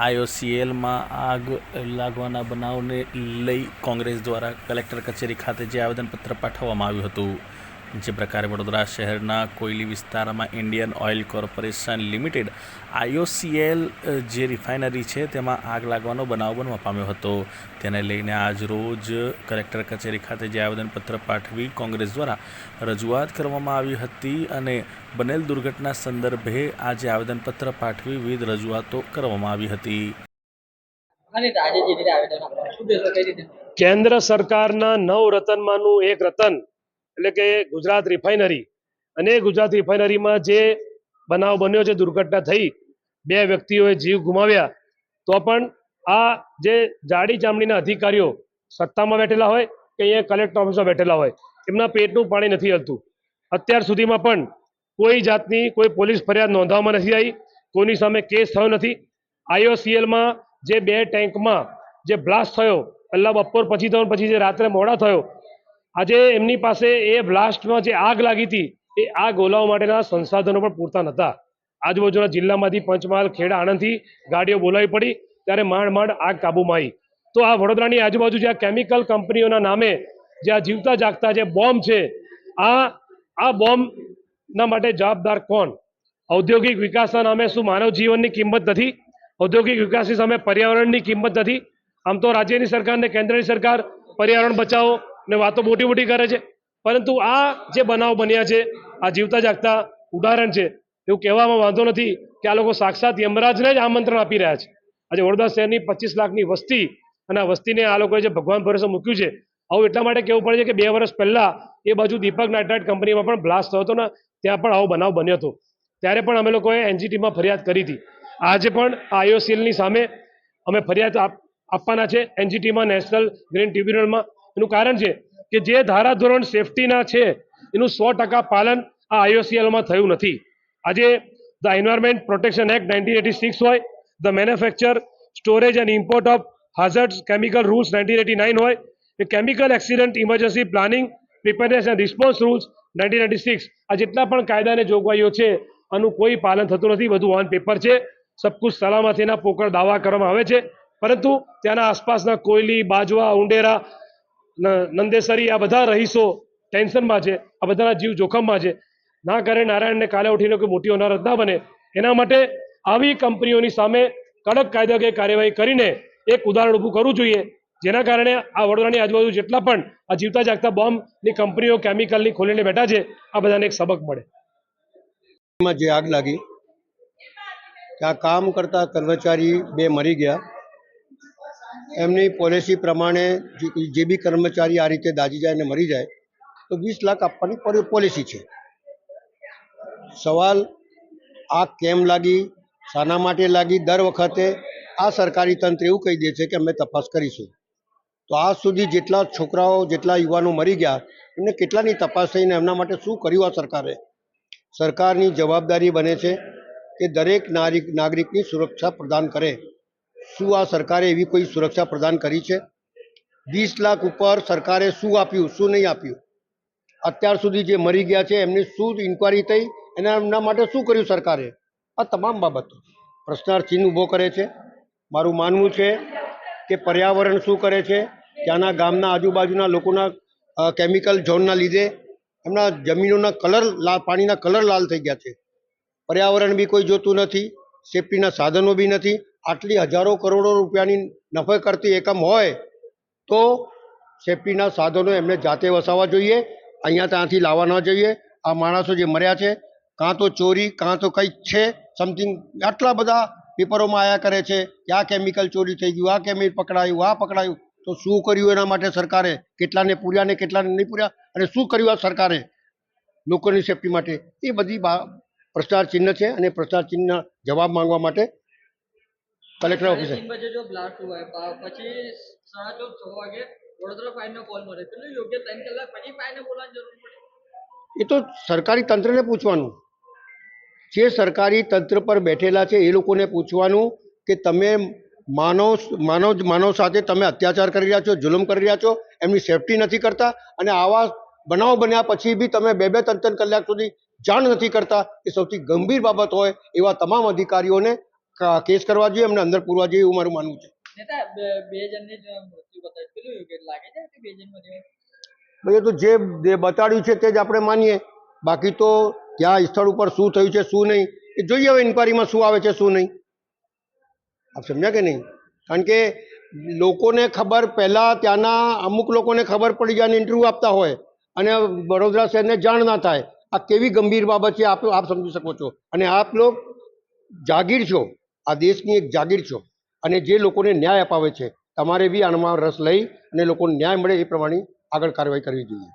આઈઓસીએલમાં આગ લાગવાના બનાવને લઈ કોંગ્રેસ દ્વારા કલેક્ટર કચેરી ખાતે જે આવેદનપત્ર પાઠવવામાં આવ્યું હતું. જે પ્રકારે વડોદરા શહેરના કોયલી વિસ્તારમાં Indian Oil Corporation Limited IOCL જે રિફાઇનરી છે તેમાં આગ લાગવાનો બનાવ બનવા પામ્યો હતો. તેને લઈને આજરોજ કલેક્ટર કચેરી ખાતે જે આવેદનપત્ર પાઠવી કોંગ્રેસ દ્વારા રજૂઆત કરવામાં આવી હતી અને બનેલ દુર્ઘટના સંદર્ભે આજે આવેદનપત્ર પાઠવી વિવિધ રજૂઆતો કરવામાં આવી હતી. આજે કેન્દ્ર સરકારના નવ રતનમાંનું એક રતન એટલે કે ગુજરાત રિફાઇનરી અને ગુજરાત રિફાઇનરીમાં જે બનાવ બન્યો છે, દુર્ઘટના થઈ, બે વ્યક્તિઓએ જીવ ગુમાવ્યા, તો પણ આ જે જાડી ચામડીના અધિકારીઓ સત્તામાં બેઠેલા હોય કે અહીંયા કલેક્ટર ઓફિસમાં બેઠેલા હોય, એમના પેટનું પાણી નથી હલતું. અત્યાર સુધીમાં પણ કોઈ જાતની કોઈ પોલીસ ફરિયાદ નોંધવામાં નથી આવી, કોઈની સામે કેસ થયો નથી. આઈઓસીએલમાં જે બે ટેન્કમાં જે બ્લાસ્ટ થયો, પહેલાં બપોર પછી થયો પછી જે રાત્રે મોડા થયો આજે એમની પાસે એ બ્લાસ્ટમાં જે આગ લાગી હતી, એ આગ ઓલાવવા માટેના સંસાધનો પણ પૂરતા નહોતા. આજુબાજુના જિલ્લામાંથી પંચમહાલ, ખેડા આણંદથી ગાડીઓ બોલાવી પડી, ત્યારે માંડ માંડ આગ કાબૂમાં આવી. તો આ વડોદરાની આજુબાજુ જે આ કેમિકલ કંપનીઓના નામે જે આ જીવતા જાગતા જે બોમ્બ છે, આ આ બોમ્બના માટે જવાબદાર કોણ? ઔદ્યોગિક વિકાસના નામે શું માનવ જીવનની કિંમત નથી? ઔદ્યોગિક વિકાસની સામે પર્યાવરણની કિંમત નથી? આમ તો રાજ્યની સરકાર ને કેન્દ્રની સરકાર પર્યાવરણ બચાવો ને વાતો મોટી મોટી કરે છે. પરંતુ આ જે બનાવ બન્યા છે, આ જીવતા જાગતા ઉદાહરણ છે, એવું કહેવામાં વાંધો નથી કે આ લોકો સાક્ષાત યમરાજને જ આમંત્રણ આપી રહ્યા છે. આજે વડોદરા શહેરની પચીસ લાખની વસ્તી અને આ વસ્તીને આ લોકોએ જે ભગવાન ભરોસે મૂક્યું છે, આવું એટલા માટે કહેવું પડે છે કે બે વર્ષ પહેલાં એ બાજુ દીપક નાઇટ્રાઇટ કંપનીમાં પણ બ્લાસ્ટ થયો હતો ને, ત્યાં પણ આવો બનાવ બન્યો હતો. ત્યારે પણ અમે લોકોએ એનજીટીમાં ફરિયાદ કરી હતી. આજે પણ આઈઓસીએલની સામે અમે ફરિયાદ આપ- આપવાના છે. એનજીટીમાં નેશનલ ગ્રીન ટ્રિબ્યુનલમાં એનું કારણ છે કે જે ધારાધોરણ સેફટીના છે, એનું સો ટકા પાલન આ આઈઓસીએલમાં થયું નથી. આજે the environment protection act nineteen eighty six હોય the manufacture storage and import of hazard chemical rules nineteen eighty nine હોય, એ chemical accident emergency planning preparedness and response rules nineteen eighty six આ જેટલા પણ કાયદાને જોગવાઈઓ છે, આનું કોઈ પાલન થતું નથી. બધું ઓન પેપર છે. સબકુશ સલામતીના પોકળ દાવા કરવામાં આવે છે. પરંતુ ત્યાંના આસપાસના કોયલી, બાજવા, ઉંડેરા નંદેસરી આ બધા રહીશો ટેન્શનમાં છે, આ બધાના જીવ જોખમમાં છે. ના કરે નારાયણને કાલે ઉઠીને કોઈ મોટી અનારત ના બને. એના માટે આવી કંપનીઓની સામે કડક કાયદાકીય કાર્યવાહી કરીને એક ઉદાહરણ ઊભું કરવું જોઈએ, જેના કારણે આ વડોદરાની આજુબાજુ જેટલા પણ આ જીવતા જાગતા બોમ્બની કંપનીઓ, કેમિકલની ખોલીને બેઠા છે, આ બધાને એક સબક મળે. જે આગ લાગી ત્યાં કામ કરતા કર્મચારી બે મરી ગયા. એમની પોલિસી પ્રમાણે જે- બી કર્મચારી આ રીતે દાજી જાય અને મરી જાય, તો વીસ લાખ આપવાની પોલિસી છે. સવાલ આ કેમ લાગી, શાના માટે લાગી? દર વખતે આ સરકારી તંત્ર એવું કહી દે છે કે અમે તપાસ કરીશું. તો આજ સુધી જેટલા છોકરાઓ, જેટલા યુવાનો મરી ગયા, એમને કેટલાની તપાસ થઈને એમના માટે શું કર્યું આ સરકારે? સરકારની જવાબદારી બને છે કે દરેક નાગરિક નાગરિકની સુરક્ષા પ્રદાન કરે. શું આ સરકારે એવી કોઈ સુરક્ષા પ્રદાન કરી છે? વીસ લાખ ઉપર સરકારે શું આપ્યું, શું નહીં આપ્યું? અત્યાર સુધી જે મરી ગયા છે, એમની શું ઇન્કવાયરી થઈ? એના એમના માટે શું કર્યું સરકારે? આ તમામ બાબતો. પ્રશ્નાર્થ ચિહ્ન ઊભો કરે છે. મારું માનવું છે કે પર્યાવરણ શું કરે છે? ત્યાંના ગામના આજુબાજુના લોકોના કેમિકલ ઝોનના લીધે એમના જમીનોના કલર લાલ પાણીના કલર લાલ થઈ ગયા છે. પર્યાવરણ બી કોઈ જોતું નથી સેફટીના સાધનો બી નથી. આટલી હજારો કરોડો રૂપિયાની નફે કરતી એકમ હોય તો સેફટીના સાધનો એમને જાતે વસાવવા જોઈએ, અહીંયા ત્યાંથી લાવવા ન જોઈએ. આ માણસો જે મર્યા છે, કાં તો ચોરી, કાં તો કંઈક છે, સમથિંગ, આટલા બધા પેપરોમાં આયા કરે છે કે આ કેમિકલ ચોરી થઈ ગયું, આ કેમિકલ પકડાયું, આ પકડાયું. તો શું કર્યું એના માટે સરકારે? કેટલાને પૂર્યા ને કેટલાને નહીં પૂર્યા? અને શું કર્યું આ સરકારે લોકોની સેફટી માટે? એ બધી ભ્રષ્ટાચાર ચિહ્ન છે અને ભ્રષ્ટાચાર ચિહ્ન જવાબ માંગવા માટે કલેક્ટર ઓફિસે. જો બ્લાસ્ટ હોય પછી સાડા ચૌદ છ વાગે વડોદરા ફાયરનો કોલ મળે. એટલે યોગ્ય ત્રણ કલાક પછી ફાયરને બોલાવવાની જરૂર પડે. એ તો સરકારી તંત્રને પૂછવાનું. જે સરકારી તંત્ર પર બેઠેલા છે એ લોકોને પૂછવાનું કે તમે માનવ માનવ માનવ સાથે તમે અત્યાચાર કરી રહ્યા છો જુલમ કરી રહ્યા છો એમની સેફટી નથી કરતા અને આવા બનાવ બન્યા પછી બી તમે બે બે ત્રણ ત્રણ કલાક સુધી જાણ નથી કરતા. એ સૌથી ગંભીર બાબત હોય એવા તમામ અધિકારીઓને કેસ કરવા જોઈએ એમને અંદર પૂરવા જોઈએ એવું મારું માનવું છે. નેતા બે- બે જણની જ મૃત્યુ બતાવી કેટલું યોગ્ય લાગે છે કે બે જણ મર્યા ભાઈ એ તો જે બતાડ્યું છે તે જ આપણે માનીએ. બાકી તો ત્યાં સ્થળ ઉપર શું થયું છે શું નહીં એ જોઈએ હવે ઇન્કવાયરીમાં શું આવે છે શું નહીં. આપ સમજ્યા કે નહીં? કારણ કે લોકોને ખબર પહેલાં ત્યાંના અમુક લોકોને ખબર પડી જાય ઇન્ટરવ્યૂ આપતા હોય. અને વડોદરા શહેરને જાણ ના થાય. આ કેવી ગંભીર બાબત છે આપ આપ સમજી શકો છો. અને આપ લોક જાગીર છો. આ દેશની એક જાગીર છો અને જે લોકોને ન્યાય અપાવે છે, તમારે બી આનામાં રસ લઈ અને લોકોને ન્યાય મળે એ પ્રમાણે આગળ કાર્યવાહી કરવી જોઈએ.